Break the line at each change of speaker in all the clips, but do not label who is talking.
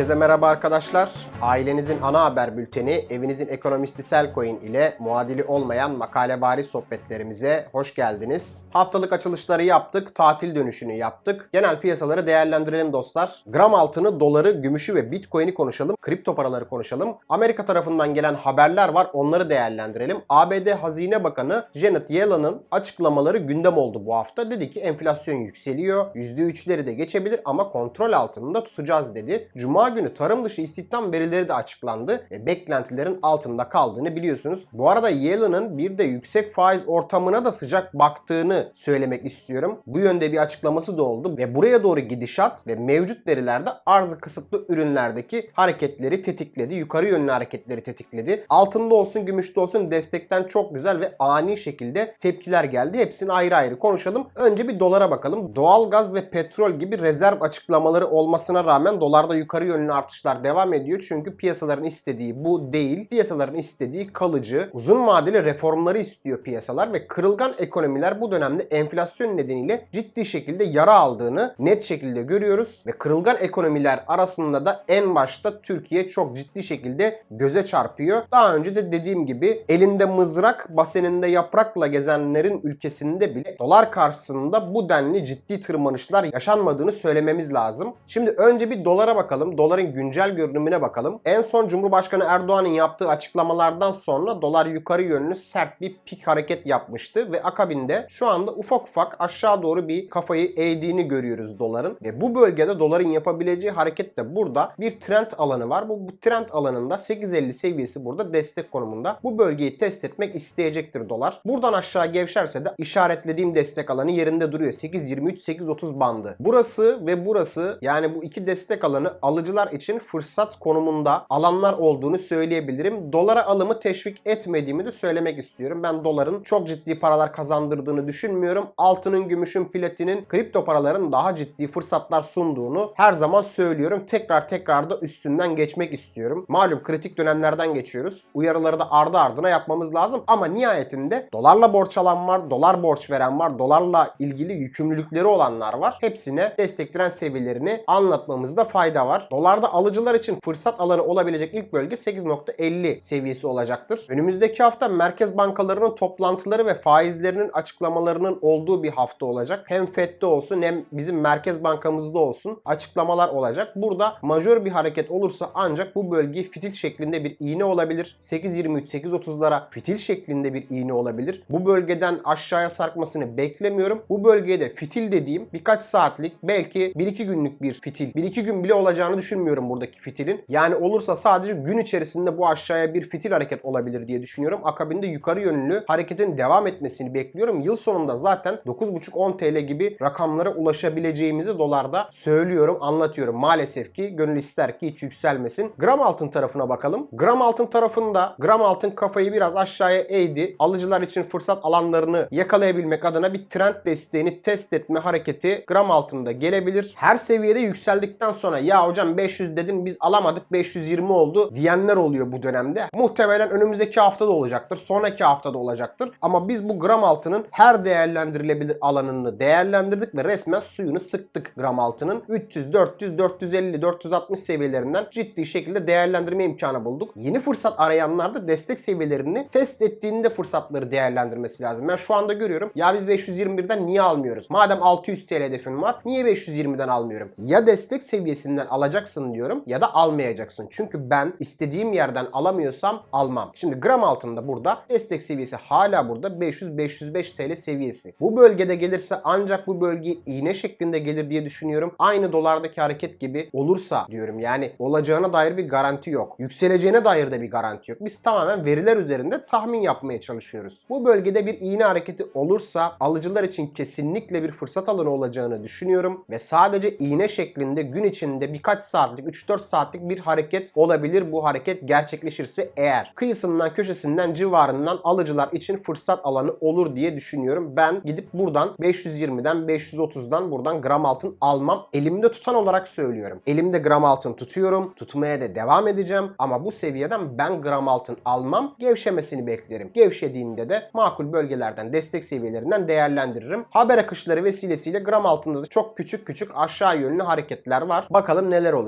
Herkese merhaba arkadaşlar. Ailenizin ana haber bülteni, evinizin ekonomisti Selcoin ile muadili olmayan makalebari sohbetlerimize hoş geldiniz. Haftalık açılışları yaptık, tatil dönüşünü yaptık. Genel piyasaları değerlendirelim dostlar. Gram altını, doları, gümüşü ve bitcoin'i konuşalım. Kripto paraları konuşalım. Amerika tarafından gelen haberler var, onları değerlendirelim. ABD Hazine Bakanı Janet Yellen'ın açıklamaları gündem oldu bu hafta. Dedi ki enflasyon yükseliyor, %3'leri de geçebilir ama kontrol altında tutacağız dedi. Cuma günü tarım dışı istihdam verileri de açıklandı ve beklentilerin altında kaldığını biliyorsunuz. Bu arada Yellen'ın bir de yüksek faiz ortamına da sıcak baktığını söylemek istiyorum. Bu yönde bir açıklaması da oldu ve buraya doğru gidişat ve mevcut verilerde arzı kısıtlı ürünlerdeki hareketleri tetikledi. Yukarı yönlü hareketleri tetikledi. Altında olsun gümüşte olsun destekten çok güzel ve ani şekilde tepkiler geldi. Hepsini ayrı ayrı konuşalım. Önce bir dolara bakalım. Doğalgaz ve petrol gibi rezerv açıklamaları olmasına rağmen dolarda yukarı yönlü artışlar devam ediyor. Çünkü piyasaların istediği bu değil. Piyasaların istediği kalıcı, uzun vadeli reformları istiyor piyasalar ve kırılgan ekonomiler bu dönemde enflasyon nedeniyle ciddi şekilde yara aldığını net şekilde görüyoruz ve kırılgan ekonomiler arasında da en başta Türkiye çok ciddi şekilde göze çarpıyor. Daha önce de dediğim gibi elinde mızrak, baseninde yaprakla gezenlerin ülkesinde bile dolar karşısında bu denli ciddi tırmanışlar yaşanmadığını söylememiz lazım. Şimdi önce bir dolara bakalım. Doların güncel görünümüne bakalım. En son Cumhurbaşkanı Erdoğan'ın yaptığı açıklamalardan sonra dolar yukarı yönlü sert bir pik hareket yapmıştı ve akabinde şu anda ufak ufak aşağı doğru bir kafayı eğdiğini görüyoruz doların. Ve bu bölgede doların yapabileceği hareket de burada bir trend alanı var. Bu, bu trend alanında 8.50 seviyesi burada destek konumunda. Bu bölgeyi test etmek isteyecektir dolar. Buradan aşağı gevşerse de işaretlediğim destek alanı yerinde duruyor. 8.23-8.30 bandı. Burası ve burası yani bu iki destek alanı alıcılar için fırsat konumunda alanlar olduğunu söyleyebilirim. Dolara alımı teşvik etmediğimi de söylemek istiyorum. Ben doların çok ciddi paralar kazandırdığını düşünmüyorum. Altının, gümüşün, platinin, kripto paraların daha ciddi fırsatlar sunduğunu her zaman söylüyorum. Tekrar tekrar da üstünden geçmek istiyorum. Malum kritik dönemlerden geçiyoruz. Uyarıları da ardı ardına yapmamız lazım. Ama nihayetinde dolarla borç alan var, dolar borç veren var, dolarla ilgili yükümlülükleri olanlar var. Hepsine destek direnç seviyelerini anlatmamızda fayda var. Dolarda alıcılar için fırsat alanı olabilecek ilk bölge 8.50 seviyesi olacaktır. Önümüzdeki hafta merkez bankalarının toplantıları ve faizlerinin açıklamalarının olduğu bir hafta olacak. Hem FED'de olsun hem bizim merkez bankamızda olsun açıklamalar olacak. Burada majör bir hareket olursa ancak bu bölge fitil şeklinde bir iğne olabilir. 8.23-8.30'lara fitil şeklinde bir iğne olabilir. Bu bölgeden aşağıya sarkmasını beklemiyorum. Bu bölgede fitil dediğim birkaç saatlik belki 1-2 günlük bir fitil. 1-2 gün bile olacağını düşünmüyorum buradaki fitilin. Yani olursa sadece gün içerisinde bu aşağıya bir fitil hareket olabilir diye düşünüyorum. Akabinde yukarı yönlü hareketin devam etmesini bekliyorum. Yıl sonunda zaten 9.5-10 TL gibi rakamlara ulaşabileceğimizi dolarda söylüyorum, anlatıyorum. Maalesef ki gönül ister ki hiç yükselmesin. Gram altın tarafına bakalım. Gram altın tarafında gram altın kafayı biraz aşağıya eğdi. Alıcılar için fırsat alanlarını yakalayabilmek adına bir trend desteğini test etme hareketi gram altında gelebilir. Her seviyede yükseldikten sonra ya hocam 500 dedin biz alamadık 520 oldu diyenler oluyor bu dönemde. Muhtemelen önümüzdeki hafta da olacaktır. Sonraki hafta da olacaktır. Ama biz bu gram altının her değerlendirilebilir alanını değerlendirdik ve resmen suyunu sıktık gram altının. 300, 400, 450, 460 seviyelerinden ciddi şekilde değerlendirme imkanı bulduk. Yeni fırsat arayanlar da destek seviyelerini test ettiğinde fırsatları değerlendirmesi lazım. Ben şu anda görüyorum. Ya biz 521'den niye almıyoruz? Madem 600 TL hedefim var niye 520'den almıyorum? Ya destek seviyesinden alacaksın diyorum ya da almayacaksın. Çünkü ben istediğim yerden alamıyorsam almam. Şimdi gram altında burada destek seviyesi hala burada 500-505 TL seviyesi. Bu bölgede gelirse ancak bu bölge iğne şeklinde gelir diye düşünüyorum. Aynı dolardaki hareket gibi olursa diyorum. Yani olacağına dair bir garanti yok. Yükseleceğine dair de bir garanti yok. Biz tamamen veriler üzerinde tahmin yapmaya çalışıyoruz. Bu bölgede bir iğne hareketi olursa alıcılar için kesinlikle bir fırsat alanı olacağını düşünüyorum ve sadece iğne şeklinde gün içinde birkaç saatlik 3-4 saatlik bir hareket olabilir. Bu hareket gerçekleşirse eğer kıyısından köşesinden civarından alıcılar için fırsat alanı olur diye düşünüyorum. Ben gidip buradan 520'den 530'dan buradan gram altın almam. Elimde tutan olarak söylüyorum. Elimde gram altın tutuyorum. Tutmaya da devam edeceğim. Ama bu seviyeden ben gram altın almam. Gevşemesini beklerim. Gevşediğinde de makul bölgelerden destek seviyelerinden değerlendiririm. Haber akışları vesilesiyle gram altında da çok küçük küçük aşağı yönlü hareketler var. Bakalım neler olacak.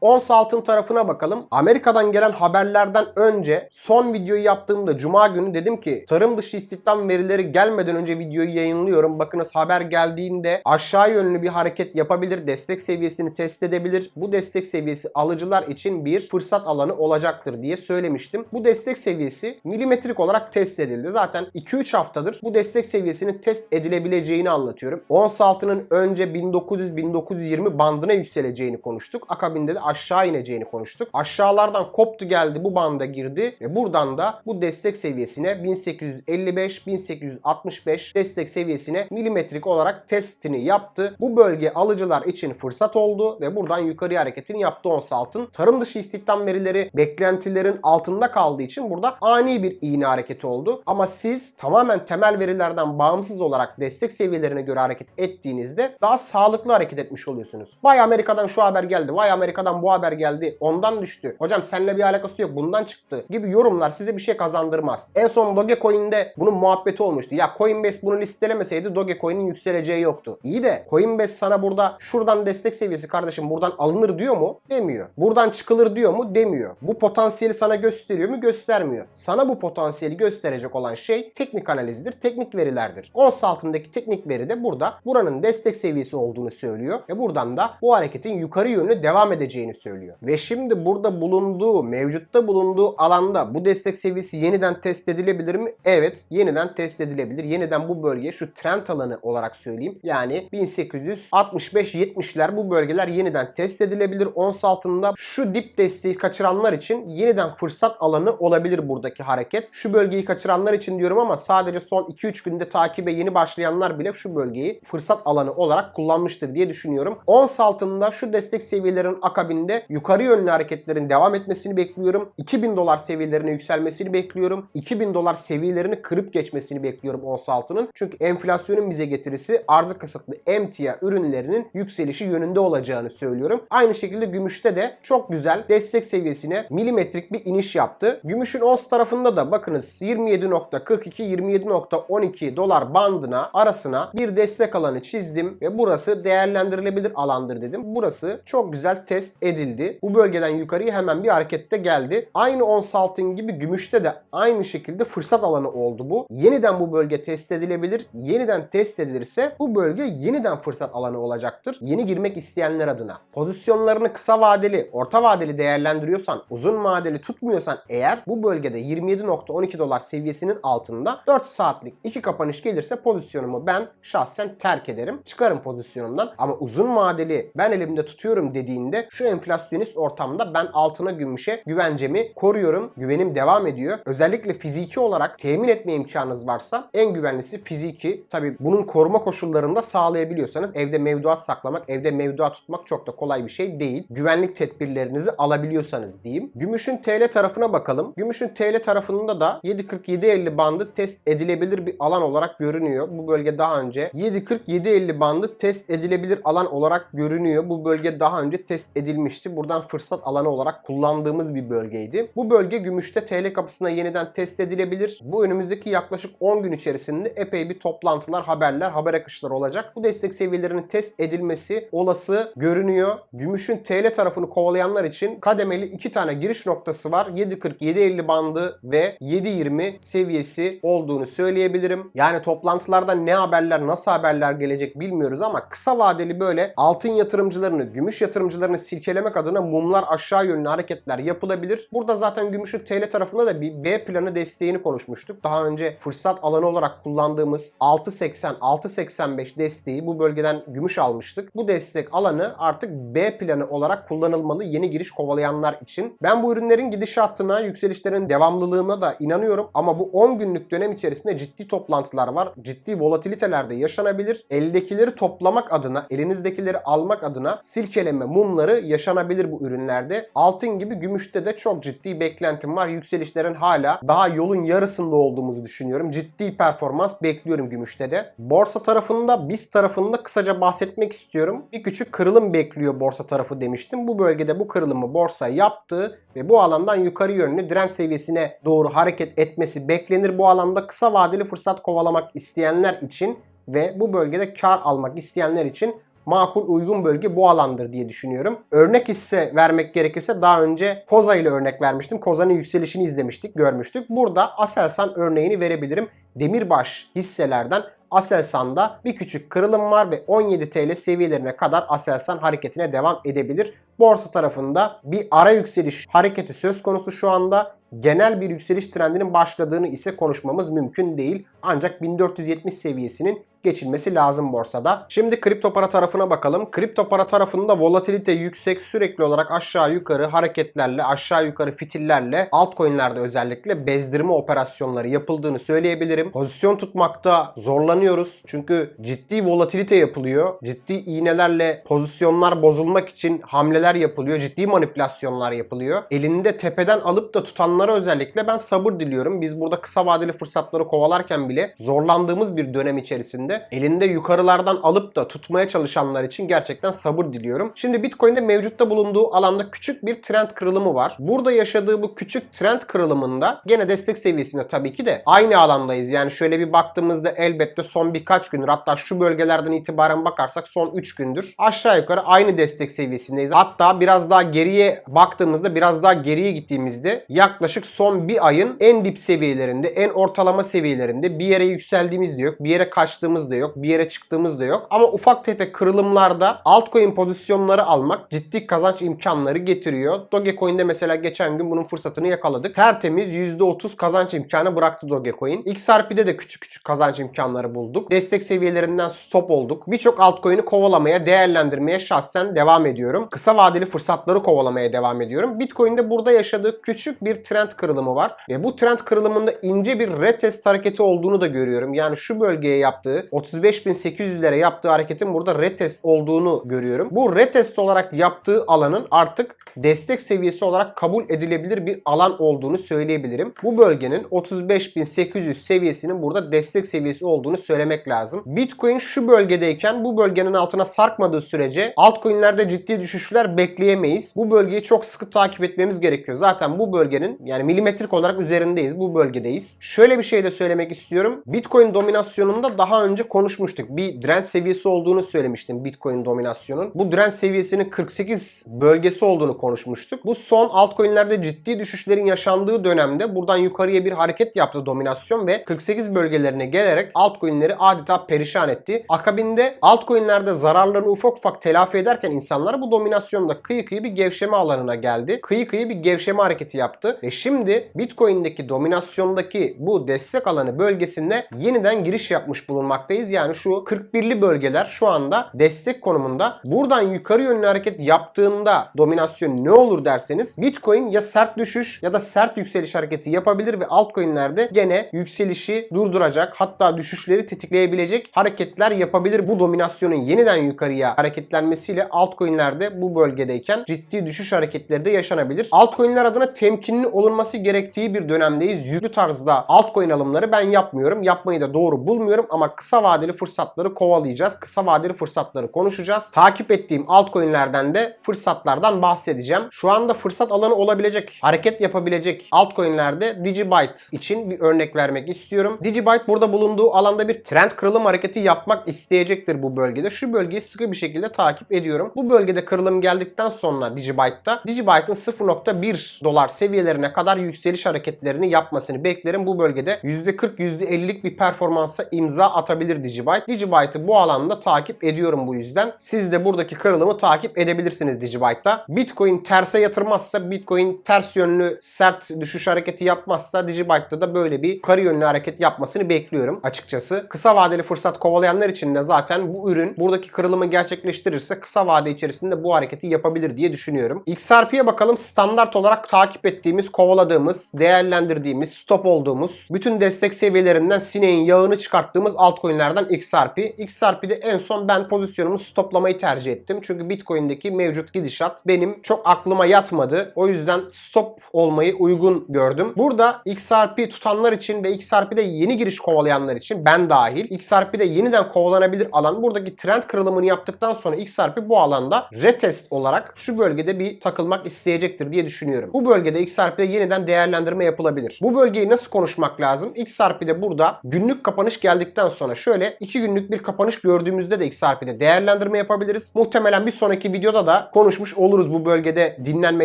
Ons altın tarafına bakalım. Amerika'dan gelen haberlerden önce son videoyu yaptığımda Cuma günü dedim ki tarım dışı istihdam verileri gelmeden önce videoyu yayınlıyorum. Bakınız haber geldiğinde aşağı yönlü bir hareket yapabilir. Destek seviyesini test edebilir. Bu destek seviyesi alıcılar için bir fırsat alanı olacaktır diye söylemiştim. Bu destek seviyesi milimetrik olarak test edildi. Zaten 2-3 haftadır bu destek seviyesinin test edilebileceğini anlatıyorum. Ons altının önce 1900-1920 bandına yükseleceğini konuştuk. Akabinde de aşağı ineceğini konuştuk. Aşağılardan koptu geldi bu banda girdi ve buradan da bu destek seviyesine 1855-1865 destek seviyesine milimetrik olarak testini yaptı. Bu bölge alıcılar için fırsat oldu ve buradan yukarıya hareketini yaptı ons altın. Tarım dışı istihdam verileri beklentilerin altında kaldığı için burada ani bir iğne hareketi oldu. Ama siz tamamen temel verilerden bağımsız olarak destek seviyelerine göre hareket ettiğinizde daha sağlıklı hareket etmiş oluyorsunuz. Vay Amerika'dan şu haber geldi, vay Amerika'dan bu haber geldi, ondan düştü. Hocam seninle bir alakası yok, bundan çıktı gibi yorumlar size bir şey kazandırmaz. En son Dogecoin'de bunun muhabbeti olmuştu. Ya Coinbase bunu listelemeseydi Dogecoin'in yükseleceği yoktu. İyi de Coinbase sana burada şuradan destek seviyesi kardeşim buradan alınır diyor mu? Demiyor. Buradan çıkılır diyor mu? Demiyor. Bu potansiyeli sana gösteriyor mu? Göstermiyor. Sana bu potansiyeli gösterecek olan şey teknik analizdir, teknik verilerdir. Ons altındaki teknik veri de burada buranın destek seviyesi olduğunu söylüyor ve buradan da bu hareketin yukarı yönlü devam edeceğini söylüyor. Ve şimdi burada bulunduğu, mevcutta bulunduğu alanda bu destek seviyesi yeniden test edilebilir mi? Evet, yeniden test edilebilir. Yeniden bu bölge şu trend alanı olarak söyleyeyim. Yani 1865-70'ler bu bölgeler yeniden test edilebilir. Ons altında şu dip desteği kaçıranlar için yeniden fırsat alanı olabilir buradaki hareket. Şu bölgeyi kaçıranlar için diyorum ama sadece son 2-3 günde takibe yeni başlayanlar bile şu bölgeyi fırsat alanı olarak kullanmıştır diye düşünüyorum. Ons altında şu destek seviyelerinin akabinde yukarı yönlü hareketlerin devam etmesini bekliyorum. 2000 dolar seviyelerine yükselmesini bekliyorum. 2000 dolar seviyelerini kırıp geçmesini bekliyorum ons altının. Çünkü enflasyonun bize getirisi arzı kısıtlı emtia ürünlerinin yükselişi yönünde olacağını söylüyorum. Aynı şekilde gümüşte de çok güzel destek seviyesine milimetrik bir iniş yaptı. Gümüşün ons tarafında da bakınız 27.42-27.12 dolar bandına arasına bir destek alanı çizdim ve burası değerlendirilebilir alandır dedim. Burası çok güzel test edildi. Bu bölgeden yukarıya hemen bir harekette geldi. Aynı ons altın gibi gümüşte de aynı şekilde fırsat alanı oldu bu. Yeniden bu bölge test edilebilir. Yeniden test edilirse bu bölge yeniden fırsat alanı olacaktır. Yeni girmek isteyenler adına. Pozisyonlarını kısa vadeli, orta vadeli değerlendiriyorsan, uzun vadeli tutmuyorsan eğer bu bölgede 27.12 dolar seviyesinin altında 4 saatlik iki kapanış gelirse pozisyonumu ben şahsen terk ederim. Çıkarım pozisyonumdan. Ama uzun vadeli ben elimde tutuyorum dediğinde şu enflasyonist ortamda ben altına gümüşe güvencemi koruyorum. Güvenim devam ediyor. Özellikle fiziki olarak temin etme imkanınız varsa en güvenlisi fiziki. Tabi bunun koruma koşullarında sağlayabiliyorsanız evde mevduat saklamak, evde mevduat tutmak çok da kolay bir şey değil. Güvenlik tedbirlerinizi alabiliyorsanız diyeyim. Gümüşün TL tarafına bakalım. Gümüşün TL tarafında da 7.47.50 bandı test edilebilir bir alan olarak görünüyor. Bu bölge daha önce 7.47.50 bandı test edilebilir alan olarak görünüyor. Bu bölge daha önce test edilmişti. Buradan fırsat alanı olarak kullandığımız bir bölgeydi. Bu bölge gümüşte TL kapısına yeniden test edilebilir. Bu önümüzdeki yaklaşık 10 gün içerisinde epey bir toplantılar, haberler, haber akışları olacak. Bu destek seviyelerinin test edilmesi olası görünüyor. Gümüşün TL tarafını kovalayanlar için kademeli iki tane giriş noktası var. 7.40-7.50 bandı ve 7.20 seviyesi olduğunu söyleyebilirim. Yani toplantılarda ne haberler, nasıl haberler gelecek bilmiyoruz ama kısa vadeli böyle altın yatırımcılarını, gümüş yatırımcılarını silkelemek adına mumlar aşağı yönlü hareketler yapılabilir. Burada zaten gümüşün TL tarafında da bir B planı desteğini konuşmuştuk. Daha önce fırsat alanı olarak kullandığımız 6.80-6.85 desteği bu bölgeden gümüş almıştık. Bu destek alanı artık B planı olarak kullanılmalı yeni giriş kovalayanlar için. Ben bu ürünlerin gidişatına, yükselişlerin devamlılığına da inanıyorum ama bu 10 günlük dönem içerisinde ciddi toplantılar var. Ciddi volatiliteler de yaşanabilir. Eldekileri toplamak adına, elinizdekileri almak adına silkeleme mumları yaşanabilir bu ürünlerde. Altın gibi gümüşte de çok ciddi beklentim var. Yükselişlerin hala daha yolun yarısında olduğumuzu düşünüyorum. Ciddi performans bekliyorum gümüşte de. Borsa tarafında, BIST tarafında kısaca bahsetmek istiyorum. Bir küçük kırılım bekliyor borsa tarafı demiştim. Bu bölgede bu kırılımı borsa yaptı ve bu alandan yukarı yönlü direnç seviyesine doğru hareket etmesi beklenir. Bu alanda kısa vadeli fırsat kovalamak isteyenler için ve bu bölgede kar almak isteyenler için makul uygun bölge bu alandır diye düşünüyorum. Örnek hisse vermek gerekirse daha önce Koza ile örnek vermiştim. Koza'nın yükselişini izlemiştik, görmüştük. Burada Aselsan örneğini verebilirim. Demirbaş hisselerden Aselsan'da bir küçük kırılım var ve 17 TL seviyelerine kadar Aselsan hareketine devam edebilir. Borsa tarafında bir ara yükseliş hareketi söz konusu şu anda. Genel bir yükseliş trendinin başladığını ise konuşmamız mümkün değil. Ancak 1470 seviyesinin geçilmesi lazım borsada. Şimdi kripto para tarafına bakalım. Kripto para tarafında volatilite yüksek sürekli olarak aşağı yukarı hareketlerle aşağı yukarı fitillerle altcoin'lerde özellikle bezdirme operasyonları yapıldığını söyleyebilirim. Pozisyon tutmakta zorlanıyoruz. Çünkü ciddi volatilite yapılıyor. Ciddi iğnelerle pozisyonlar bozulmak için hamleler yapılıyor. Ciddi manipülasyonlar yapılıyor. Elinde tepeden alıp da tutanlara özellikle ben sabır diliyorum. Biz burada kısa vadeli fırsatları kovalarken bile zorlandığımız bir dönem içerisinde elinde yukarılardan alıp da tutmaya çalışanlar için gerçekten sabır diliyorum. Şimdi Bitcoin'de mevcutta bulunduğu alanda küçük bir trend kırılımı var. Burada yaşadığı bu küçük trend kırılımında gene destek seviyesinde tabii ki de aynı alandayız. Yani şöyle bir baktığımızda elbette son birkaç gündür hatta şu bölgelerden itibaren bakarsak son 3 gündür aşağı yukarı aynı destek seviyesindeyiz. Hatta biraz daha geriye baktığımızda biraz daha geriye gittiğimizde yaklaşık son bir ayın en dip seviyelerinde en ortalama seviyelerinde bir yere yükseldiğimiz de yok bir yere kaçtığımız da yok bir yere çıktığımız da yok. Ama ufak tefek kırılımlarda altcoin pozisyonları almak ciddi kazanç imkanları getiriyor. Dogecoin'de mesela geçen gün bunun fırsatını yakaladık. Tertemiz %30 kazanç imkanı bıraktı Dogecoin. XRP'de de küçük küçük kazanç imkanları bulduk. Destek seviyelerinden stop olduk. Birçok altcoin'i kovalamaya, değerlendirmeye şahsen devam ediyorum. Kısa vadeli fırsatları kovalamaya devam ediyorum. Bitcoin'de burada yaşadığı küçük bir trend kırılımı var. Ve bu trend kırılımında ince bir retest hareketi olduğunu da görüyorum. Yani şu bölgeye yaptığı 35.800'lere yaptığı hareketin burada retest olduğunu görüyorum. Bu retest olarak yaptığı alanın artık destek seviyesi olarak kabul edilebilir bir alan olduğunu söyleyebilirim. Bu bölgenin 35.800 seviyesinin burada destek seviyesi olduğunu söylemek lazım. Bitcoin şu bölgedeyken bu bölgenin altına sarkmadığı sürece altcoin'lerde ciddi düşüşler bekleyemeyiz. Bu bölgeyi çok sıkı takip etmemiz gerekiyor. Zaten bu bölgenin yani milimetrik olarak üzerindeyiz. Bu bölgedeyiz. Şöyle bir şey de söylemek istiyorum. Bitcoin dominasyonunda daha önce konuşmuştuk. Bir direnç seviyesi olduğunu söylemiştim Bitcoin dominasyonun. Bu direnç seviyesinin 48 bölgesi olduğunu konuşmuştuk. Bu son altcoin'lerde ciddi düşüşlerin yaşandığı dönemde buradan yukarıya bir hareket yaptı dominasyon ve 48 bölgelerine gelerek altcoin'leri adeta perişan etti. Akabinde altcoin'lerde zararlarını ufak ufak telafi ederken insanlar bu dominasyonda kıyı kıyı bir gevşeme alanına geldi. Kıyı kıyı bir gevşeme hareketi yaptı ve şimdi Bitcoin'deki dominasyondaki bu destek alanı bölgesinde yeniden giriş yapmış bulunmaktayız. Yani şu 41'li bölgeler şu anda destek konumunda. Buradan yukarı yönlü hareket yaptığında dominasyon ne olur derseniz Bitcoin ya sert düşüş ya da sert yükseliş hareketi yapabilir ve altcoin'lerde gene yükselişi durduracak hatta düşüşleri tetikleyebilecek hareketler yapabilir. Bu dominasyonun yeniden yukarıya hareketlenmesiyle altcoin'lerde bu bölgedeyken ciddi düşüş hareketleri de yaşanabilir. Altcoin'ler adına temkinli olunması gerektiği bir dönemdeyiz. Yüklü tarzda altcoin alımları ben yapmıyorum. Yapmayı da doğru bulmuyorum ama kısa vadeli fırsatları kovalayacağız. Kısa vadeli fırsatları konuşacağız. Takip ettiğim altcoin'lerden de fırsatlardan bahsedeceğim. Şu anda fırsat alanı olabilecek, hareket yapabilecek altcoin'lerde Digibyte için bir örnek vermek istiyorum. Digibyte burada bulunduğu alanda bir trend kırılım hareketi yapmak isteyecektir bu bölgede. Şu bölgeyi sıkı bir şekilde takip ediyorum. Bu bölgede kırılım geldikten sonra Digibyte'da Digibyte'ın 0.1 dolar seviyelerine kadar yükseliş hareketlerini yapmasını beklerim. Bu bölgede %40 %50'lik bir performansa imza atabilir Digibyte. Digibyte'ı bu alanda takip ediyorum bu yüzden. Siz de buradaki kırılımı takip edebilirsiniz Digibyte'da. Bitcoin terse yatırmazsa, Bitcoin ters yönlü sert düşüş hareketi yapmazsa Digibyte'da da böyle bir yukarı yönlü hareket yapmasını bekliyorum açıkçası. Kısa vadeli fırsat kovalayanlar için de zaten bu ürün buradaki kırılımı gerçekleştirirse kısa vade içerisinde bu hareketi yapabilir diye düşünüyorum. XRP'ye bakalım standart olarak takip ettiğimiz, kovaladığımız, değerlendirdiğimiz, stop olduğumuz, bütün destek seviyelerinden sineğin yağını çıkarttığımız altcoin'lerden XRP. XRP'de en son ben pozisyonumu stoplamayı tercih ettim. Çünkü Bitcoin'deki mevcut gidişat benim çok aklıma yatmadı. O yüzden stop olmayı uygun gördüm. Burada XRP tutanlar için ve XRP'de yeni giriş kovalayanlar için ben dahil XRP'de yeniden kovalanabilir alan buradaki trend kırılımını yaptıktan sonra XRP bu alanda retest olarak şu bölgede bir takılmak isteyecektir diye düşünüyorum. Bu bölgede XRP'de yeniden değerlendirme yapılabilir. Bu bölgeyi nasıl konuşmak lazım? XRP'de burada günlük kapanış geldikten sonra şöyle 2 günlük bir kapanış gördüğümüzde de XRP'de değerlendirme yapabiliriz. Muhtemelen bir sonraki videoda da konuşmuş oluruz bu bölgede dinlenme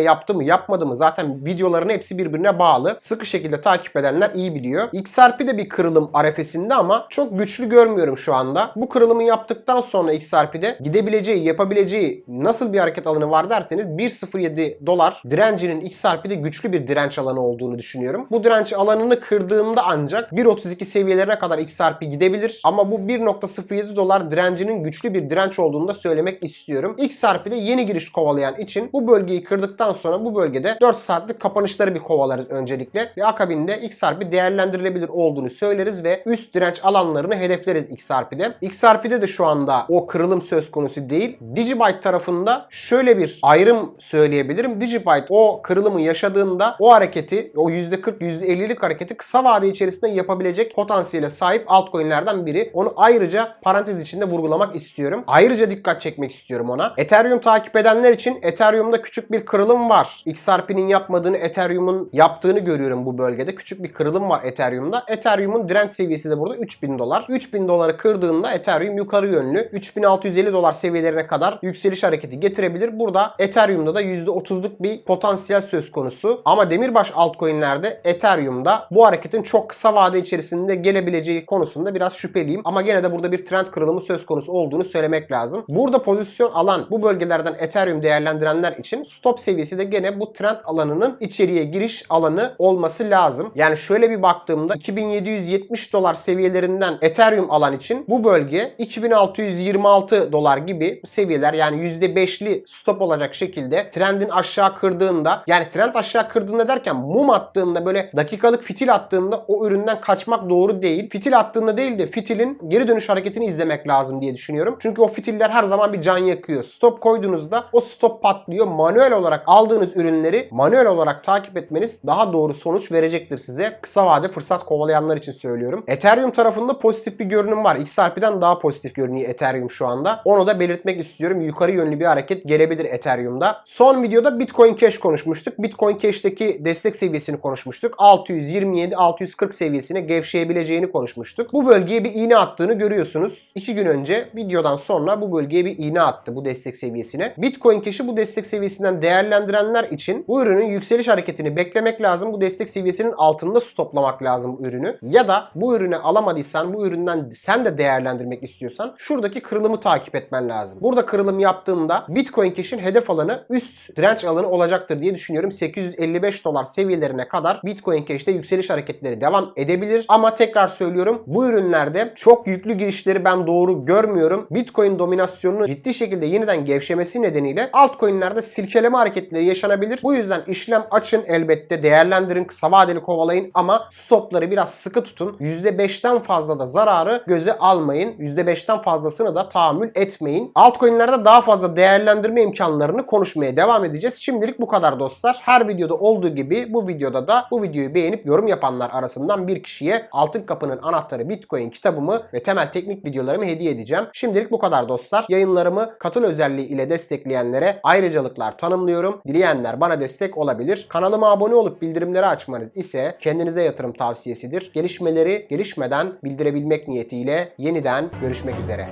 yaptı mı yapmadı mı? Zaten videoların hepsi birbirine bağlı. Sıkı şekilde takip edenler iyi biliyor. XRP de bir kırılım arefesinde ama çok güçlü görmüyorum şu anda. Bu kırılımı yaptıktan sonra XRP'de gidebileceği, yapabileceği nasıl bir hareket alanı var derseniz 1.07 dolar direncinin XRP'de güçlü bir direnç alanı olduğunu düşünüyorum. Bu direnç alanını kırdığında ancak 1.32 seviyelerine kadar XRP gidebilir. Ama bu 1.07 dolar direncinin güçlü bir direnç olduğunu da söylemek istiyorum. XRP'de yeni giriş kovalayan için bu bölgeyi kırdıktan sonra bu bölgede 4 saatlik kapanışları bir kovalarız öncelikle. Ve akabinde XRP değerlendirilebilir olduğunu söyleriz ve üst direnç alanlarını hedefleriz XRP'de. XRP'de de şu anda o kırılım söz konusu değil. Digibyte tarafında şöyle bir ayrım söyleyebilirim. Digibyte o kırılımı yaşadığında o hareketi, o %40, %50'lik hareketi kısa vade içerisinde yapabilecek potansiyele sahip altcoin'lerden biri. Onu ayrıca parantez içinde vurgulamak istiyorum. Ayrıca dikkat çekmek istiyorum ona. Ethereum takip edenler için Ethereum'da küçük bir kırılım var. XRP'nin yapmadığını Ethereum'un yaptığını görüyorum bu bölgede. Küçük bir kırılım var Ethereum'da. Ethereum'un direnç seviyesi de burada 3000 dolar. 3000 doları kırdığında Ethereum yukarı yönlü 3650 dolar seviyelerine kadar yükseliş hareketi getirebilir. Burada Ethereum'da da %30'luk bir potansiyel söz konusu. Ama demirbaş altcoin'lerde Ethereum'da bu hareketin çok kısa vade içerisinde gelebileceği konusunda biraz şüpheliyim. Ama gene de burada bir trend kırılımı söz konusu olduğunu söylemek lazım. Burada pozisyon alan bu bölgelerden Ethereum değerlendirenler için stop seviyesi de gene bu trend alanının içeriye giriş alanı olması lazım. Yani şöyle bir baktığımda 2770 dolar seviyelerinden Ethereum alan için bu bölge 2626 dolar gibi seviyeler yani %5'li stop olacak şekilde trendin aşağı kırdığında yani trend aşağı kırdığında derken mum attığında böyle dakikalık fitil attığında o üründen kaçmak doğru değil. Fitil attığında değil de fitilin geri dönüş hareketini izlemek lazım diye düşünüyorum. Çünkü o fitiller her zaman bir can yakıyor. Stop koyduğunuzda o stop patlıyor. Manuel olarak aldığınız ürünleri manuel olarak takip etmeniz daha doğru sonuç verecektir size. Kısa vade fırsat kovalayanlar için söylüyorum. Ethereum tarafında pozitif bir görünüm var. XRP'den daha pozitif görünüyor Ethereum şu anda. Onu da belirtmek istiyorum. Yukarı yönlü bir hareket gelebilir Ethereum'da. Son videoda Bitcoin Cash konuşmuştuk. Bitcoin Cash'teki destek seviyesini konuşmuştuk. 627-640 seviyesine gevşeyebileceğini konuşmuştuk. Bu bölgeye bir iğne attığını görüyorsunuz. 2 gün önce videodan sonra bu bölgeye bir iğne attı bu destek seviyesine. Bitcoin Cash'i bu destek seviyesinden değerlendirenler için bu ürünün yükseliş hareketini beklemek lazım. Bu destek seviyesinin altında stoplamak lazım bu ürünü. Ya da bu ürünü alamadıysan bu üründen sen de değerlendirmek istiyorsan şuradaki kırılımı takip etmen lazım. Burada kırılım yaptığında Bitcoin Cash'in hedef alanı üst direnç alanı olacaktır diye düşünüyorum. 855 dolar seviyelerine kadar Bitcoin Cash'te yükseliş hareketleri devam edebilir. Ama tekrar söylüyorum bu ürünlerde çok yüklü girişleri ben doğru görmüyorum. Bitcoin dominasyonunu ciddi şekilde yeniden gevşemesi nedeniyle altcoin'lerde silkeleme hareketleri yaşanabilir. Bu yüzden işlem açın elbette değerlendirin kısa vadeli kovalayın ama stopları biraz sıkı tutun. %5'ten fazla da zararı göze almayın. %5'ten fazlasını da tahammül etmeyin. Altcoin'lerde daha fazla değerlendirme imkanlarını konuşmaya devam edeceğiz. Şimdilik bu kadar dostlar. Her videoda olduğu gibi bu videoda da bu videoyu beğenip yorum yapanlar arasından bir kişiye Altın Kapı'nın Anahtarı Bitcoin kitabımı ve temel teknik videolarımı hediye edeceğim. Şimdilik bu kadar dostlar. Yayınlarımı katıl özelliği ile destekleyenlere ayrıcalıklar tanımlıyorum. Dileyenler bana destek olabilir. Kanalıma abone olup bildirimleri açmanız ise kendinize yatırım tavsiyesidir. Gelişmeleri gelişmeden bildirebilmek niyetiyle yeniden görüşmek üzere.